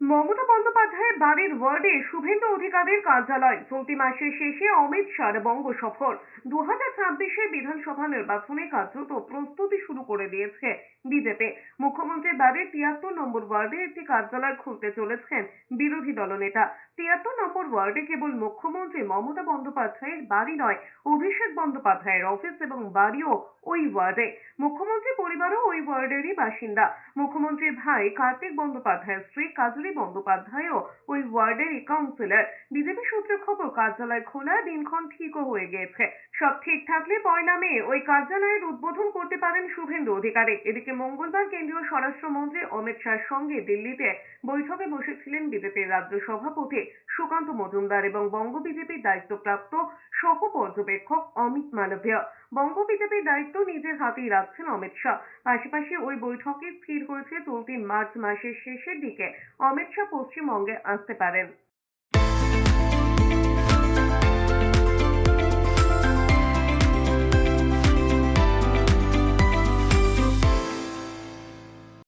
মমতা বন্দ্যোপাধ্যায়ের বাড়ির ওয়ার্ডে শুভেন্দু অধিকারীর কার্যালয়। চলতি মাসের শেষে অমিত শাহর বঙ্গ সফর। দু হাজার ছাব্বিশে বিধানসভা নির্বাচনে কার্যত প্রস্তুতি শুরু করে দিয়েছে বিজেপি। মুখ্যমন্ত্রীর বাড়ির তিয়াত্তর নম্বর ওয়ার্ডে একটি কার্যালয় খুলতে চলেছেন বিরোধী দলনেতা। তিয়াত্তর নম্বর ওয়ার্ডে কেবল মুখ্যমন্ত্রী মমতা বন্দ্যোপাধ্যায়ের বাড়ি নয়, অভিষেক বন্দ্যোপাধ্যায়ের অফিস এবং বাড়িও ওই ওয়ার্ডে। মুখ্যমন্ত্রী পরিবারও ওই ওয়ার্ডেরই বাসিন্দা। মুখ্যমন্ত্রীর ভাই কার্তিক বন্দ্যোপাধ্যায়ের স্ত্রী কাজলী বন্দ্যোপাধ্যায়ও ওই ওয়ার্ডেরই কাউন্সিলর বিজেপি সূত্রে কার্যালয় খোলার দিনক্ষণ ঠিকও হয়ে গিয়েছে সব ঠিক থাকলে পয়লা মে ওই কার্যালয়ের উদ্বোধন করতে পারেন শুভেন্দু অধিকারী। এদিকে মঙ্গলবার কেন্দ্রীয় স্বরাষ্ট্রমন্ত্রী অমিত শাহর সঙ্গে দিল্লিতে বৈঠকে বসেছিলেন বিজেপির রাজ্য সভাপতি সুকান্ত মজুমদার এবং বঙ্গ বিজেপির দায়িত্বপ্রাপ্ত সহ পর্যবেক্ষক অমিত মালব্য বঙ্গ বিজেপির দায়িত্ব নিজের হাতেই রাখছেন অমিত শাহ। পাশাপাশি ওই বৈঠকে স্থির হয়েছে চলতি মার্চ মাসের শেষের দিকে। অমিত শাহ পশ্চিমবঙ্গে আসতে পারেন।